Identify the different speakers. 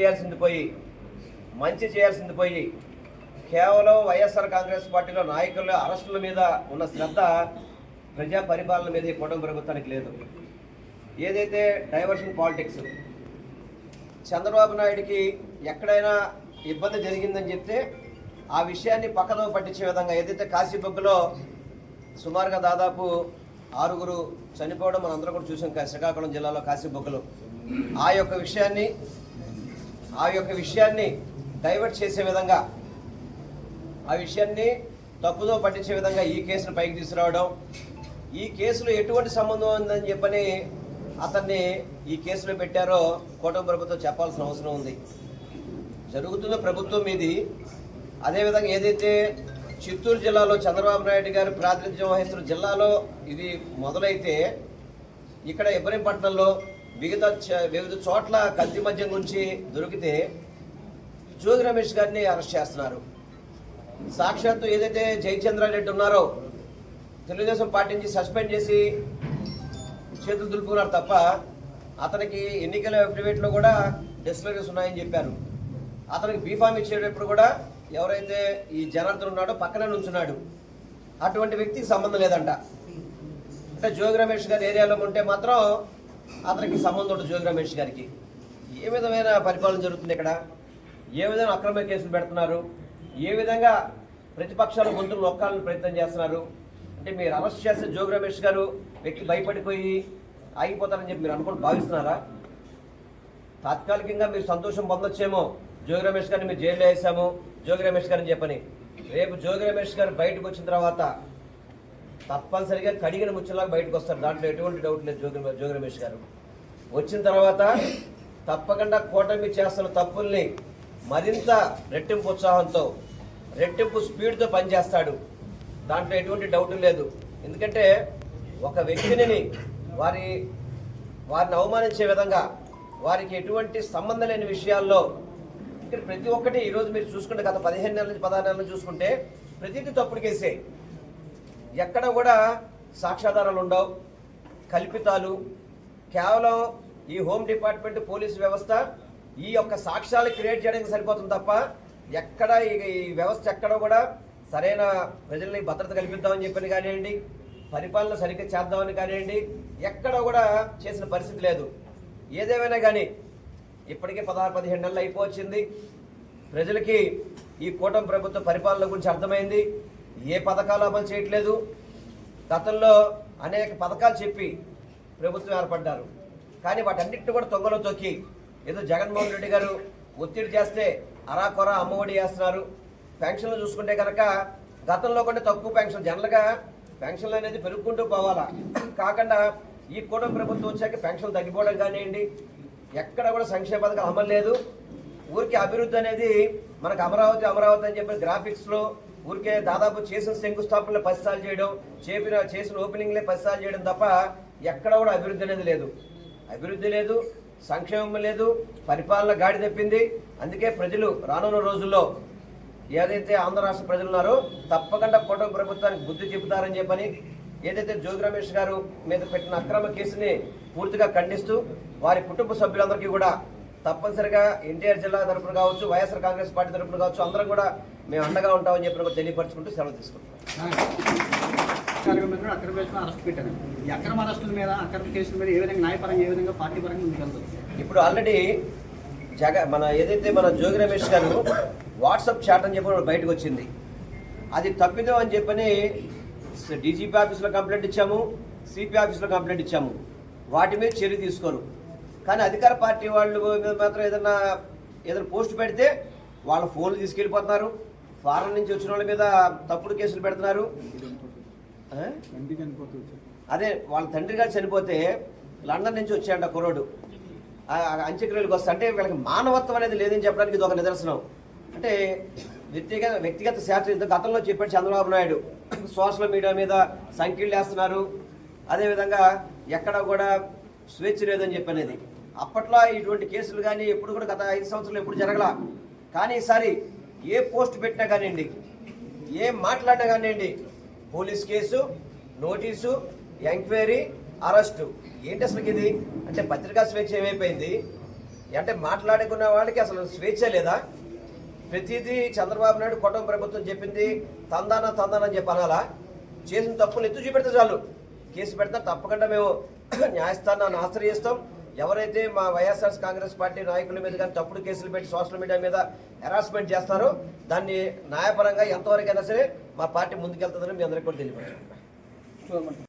Speaker 1: చేయాల్సింది పోయి మంచి చేయాల్సింది పోయి కేవలం వైఎస్ఆర్ కాంగ్రెస్ పార్టీలో నాయకుల అరెస్టుల మీద ఉన్న శ్రద్ధ ప్రజా పరిపాలన మీద ఈ కుటుంబ ప్రభుత్వానికి లేదు. ఏదైతే డైవర్షన్ పాలిటిక్స్ చంద్రబాబు నాయుడికి ఎక్కడైనా ఇబ్బంది జరిగిందని చెప్తే ఆ విషయాన్ని పక్కదో పట్టించే విధంగా ఏదైతే కాశీబొగ్గులో సుమారుగా దాదాపు ఆరుగురు చనిపోవడం మనందరం కూడా చూసాం శ్రీకాకుళం జిల్లాలో కాశీబొగ్గులు. ఆ యొక్క విషయాన్ని ఆ యొక్క విషయాన్ని డైవర్ట్ చేసే విధంగా ఆ విషయాన్ని తప్పుదో పట్టించే విధంగా ఈ కేసును పైకి తీసుకురావడం ఈ కేసులో ఎటువంటి సంబంధం ఉందని చెప్పని అతన్ని ఈ కేసులో పెట్టారో కూటమి ప్రభుత్వం చెప్పాల్సిన అవసరం ఉంది. జరుగుతున్న ప్రభుత్వం మీది అదేవిధంగా ఏదైతే చిత్తూరు జిల్లాలో చంద్రబాబు నాయుడు గారు ప్రాతినిధ్యం వహిస్తున్న జిల్లాలో ఇది మొదలైతే ఇక్కడ ఇబ్రహీంపట్నంలో వివిధ వివిధ చోట్ల కల్తీ మద్యం గురించి దొరికితే జోగి రమేష్ గారిని అరెస్ట్ చేస్తున్నారు. సాక్షాత్తు ఏదైతే జయచంద్రారెడ్డి ఉన్నారో తెలుగుదేశం పార్టీ నుంచి సస్పెండ్ చేసి చేతులు దులుపుకున్నారు తప్ప అతనికి ఎన్నికల అఫిడవిట్లో కూడా డిస్లరీస్ ఉన్నాయని చెప్పారు. అతనికి బీఫామ్ ఇచ్చేటప్పుడు కూడా ఎవరైతే ఈ జనార్దన్ ఉన్నాడో పక్కనే నుంచున్నాడు. అటువంటి వ్యక్తికి సంబంధం లేదంట. అంటే జోగి రమేష్ గారి ఏరియాలో ఉంటే మాత్రం అతనికి సంబంధం ఉంటుంది జోగి రమేష్ గారికి. ఏ విధమైన పరిపాలన జరుగుతుంది ఇక్కడ? ఏ విధంగా అక్రమ కేసులు పెడుతున్నారు? ఏ విధంగా ప్రతిపక్షాలు గొంతులు నొక్కాలని ప్రయత్నం చేస్తున్నారు? అంటే మీరు అరెస్ట్ చేస్తే జోగి రమేష్ గారు వ్యక్తి భయపడిపోయి ఆగిపోతారని చెప్పి మీరు అనుకుని భావిస్తున్నారా? తాత్కాలికంగా మీరు సంతోషం పొందొచ్చేమో జోగి రమేష్ గారిని మీరు జైల్లో వేసాము జోగి రమేష్ గారిని చెప్పని. రేపు జోగి రమేష్ గారు బయటకు వచ్చిన తర్వాత తప్పనిసరిగా కడిగిన ముచ్చలాగా బయటకు వస్తారు. దాంట్లో ఎటువంటి డౌట్ లేదు జోగి జోగి రమేష్ గారు. వచ్చిన తర్వాత తప్పకుండా కూటమి చేస్తున్న తప్పుల్ని మరింత రెట్టింపు ఉత్సాహంతో రెట్టింపు స్పీడ్తో పనిచేస్తాడు. దాంట్లో ఎటువంటి డౌట్ లేదు. ఎందుకంటే ఒక వ్యక్తిని వారి వారిని అవమానించే విధంగా వారికి ఎటువంటి సంబంధం లేని విషయాల్లో ఇక్కడ ప్రతి ఒక్కటి ఈరోజు మీరు చూసుకుంటే గత పదిహేను నెలల నుంచి పదహారు నెలల నుంచి చూసుకుంటే ప్రతిదీ తప్పుడు కేసే ఎక్కడ కూడా సాక్ష్యాధారాలు ఉండవు. కల్పితాలు. కేవలం ఈ హోమ్ డిపార్ట్మెంట్ పోలీస్ వ్యవస్థ ఈ యొక్క సాక్ష్యాలు క్రియేట్ చేయడానికి సరిపోతుంది తప్ప ఎక్కడ ఈ ఈ వ్యవస్థ ఎక్కడ కూడా సరైన ప్రజల్ని భద్రత కల్పిద్దామని చెప్పని కానివ్వండి పరిపాలన సరిగ్గా చేద్దామని కానివ్వండి ఎక్కడ కూడా చేసిన పరిస్థితి లేదు. ఏదేమైనా కానీ ఇప్పటికే పదహారు పదిహేను నెలలు అయిపోవచ్చింది. ప్రజలకి ఈ కూటమి ప్రభుత్వ పరిపాలన గురించి అర్థమైంది. ఏ పథకాలు అమలు చేయట్లేదు. గతంలో అనేక పథకాలు చెప్పి ప్రభుత్వం ఏర్పడ్డారు. కానీ వాటన్నిటిని కూడా తొంగలో తొక్కి ఏదో జగన్మోహన్ రెడ్డి గారు ఒత్తిడి చేస్తే అరాకొర అమ్మఒడి చేస్తున్నారు పెన్షన్లు చూసుకుంటే కనుక గతంలో కూడా తక్కువ పెన్షన్ జనరల్గా పెన్షన్లు అనేది పెరుగుకుంటూ పోవాలా. కాకుండా ఈ కూటమి ప్రభుత్వం వచ్చాక పెన్షన్లు తగ్గిపోవడం కానివ్వండి ఎక్కడ కూడా సంక్షేమ పథకాలు అమలు లేదు. ఊరికి అభివృద్ధి అనేది మనకు అమరావతి అమరావతి అని చెప్పి గ్రాఫిక్స్లో ఊరికే దాదాపు చేసిన శంకుస్థాపనలు పదిసార్లు చేయడం చేపిన చేసిన ఓపెనింగ్లే పదిసార్లు చేయడం తప్ప ఎక్కడ కూడా అభివృద్ధి అనేది లేదు. అభివృద్ధి లేదు సంక్షేమం లేదు పరిపాలన గాడి తప్పింది. అందుకే ప్రజలు రానున్న రోజుల్లో ఏదైతే ఆంధ్ర రాష్ట్ర ప్రజలు ఉన్నారో తప్పకుండా కూటమి ప్రభుత్వానికి బుద్ధి చెబుతారని చెప్పని ఏదైతే జోగి రమేష్ గారు మీద పెట్టిన అక్రమ కేసుని పూర్తిగా ఖండిస్తూ వారి కుటుంబ సభ్యులందరికీ కూడా తప్పనిసరిగా ఎన్టీఆర్ జిల్లా తరపున కావచ్చు వైఎస్ఆర్ కాంగ్రెస్ పార్టీ తరపున కావచ్చు అందరం కూడా మేము అండగా ఉంటామని చెప్పి కూడా తెలియపరచుకుంటూ సెలవు తీసుకుంటున్నాం.
Speaker 2: మంది అక్రమ అరెస్ట్ పెట్టారు ఈ అక్రమ అరెస్టుల మీద అక్రమ కేసుల మీద ఏ విధంగా న్యాయపరంగా ఏ విధంగా పార్టీ పరంగా ముందుకెళ్తుంది
Speaker 1: ఇప్పుడు ఆల్రెడీ జగ మన ఏదైతే మన జోగి రమేష్ గారు వాట్సాప్ చాట్ అని చెప్పి బయటకు వచ్చింది. అది తప్పిదం అని చెప్పని డీజీపీ ఆఫీస్లో కంప్లైంట్ ఇచ్చాము సిపి ఆఫీస్లో కంప్లైంట్ ఇచ్చాము. వాటి మీద చర్య తీసుకోరు. కానీ అధికార పార్టీ వాళ్ళు మీద మాత్రం ఏదన్నా ఏదైనా పోస్ట్ పెడితే వాళ్ళ ఫోన్లు తీసుకెళ్ళిపోతున్నారు. ఫారెన్ నుంచి వచ్చిన వాళ్ళ మీద తప్పుడు కేసులు పెడుతున్నారు? అదే వాళ్ళ తండ్రి గారు చనిపోతే లండన్ నుంచి వచ్చాయంట కుర్రోడు. ఆ ఆ అంత్యక్రియలకు వస్తే అంటే వీళ్ళకి మానవత్వం అనేది లేదని చెప్పడానికి ఇది ఒక నిదర్శనం. అంటే వ్యక్తిగత వ్యక్తిగత శాస్త్ర గతంలో చెప్పాడు చంద్రబాబు నాయుడు. సోషల్ మీడియా మీద సంఖ్యలు వేస్తున్నారు. అదేవిధంగా ఎక్కడ కూడా స్వేచ్ఛ లేదని చెప్పనేది. అప్పట్లో ఇటువంటి కేసులు కానీ ఎప్పుడు కూడా గత ఐదు సంవత్సరాలు ఎప్పుడు జరగల. కానీ ఈసారి ఏ పోస్ట్ పెట్టినా కానివ్వండి ఏం మాట్లాడినా కానివ్వండి police case notice enquiry arrest. ఏంటి అసలు ఇది? అంటే పత్రికా స్వేచ్ఛ ఏమైపోయింది? అంటే మాట్లాడుకున్న వాళ్ళకి అసలు స్వేచ్ఛ లేదా? ప్రతిదీ చంద్రబాబు నాయుడు కుటుంబ ప్రభుత్వం చెప్పింది తందాన తందాన అని చెప్పి అనాలా? చేసిన తప్పులు ఎత్తు చూపెడితే చాలు. కేసు పెడతా తప్పకుండా మేము న్యాయస్థానాన్ని ఆశ్రయిస్తాం. ఎవరైతే మా వైఎస్ఆర్ కాంగ్రెస్ పార్టీ నాయకుల మీద కానీ తప్పుడు కేసులు పెట్టి సోషల్ మీడియా మీద హెరాస్మెంట్ చేస్తారో దాన్ని న్యాయపరంగా ఎంతవరకైనా సరే మా పార్టీ ముందుకెళ్తుందని మీ అందరికీ కూడా తెలియపరచాలి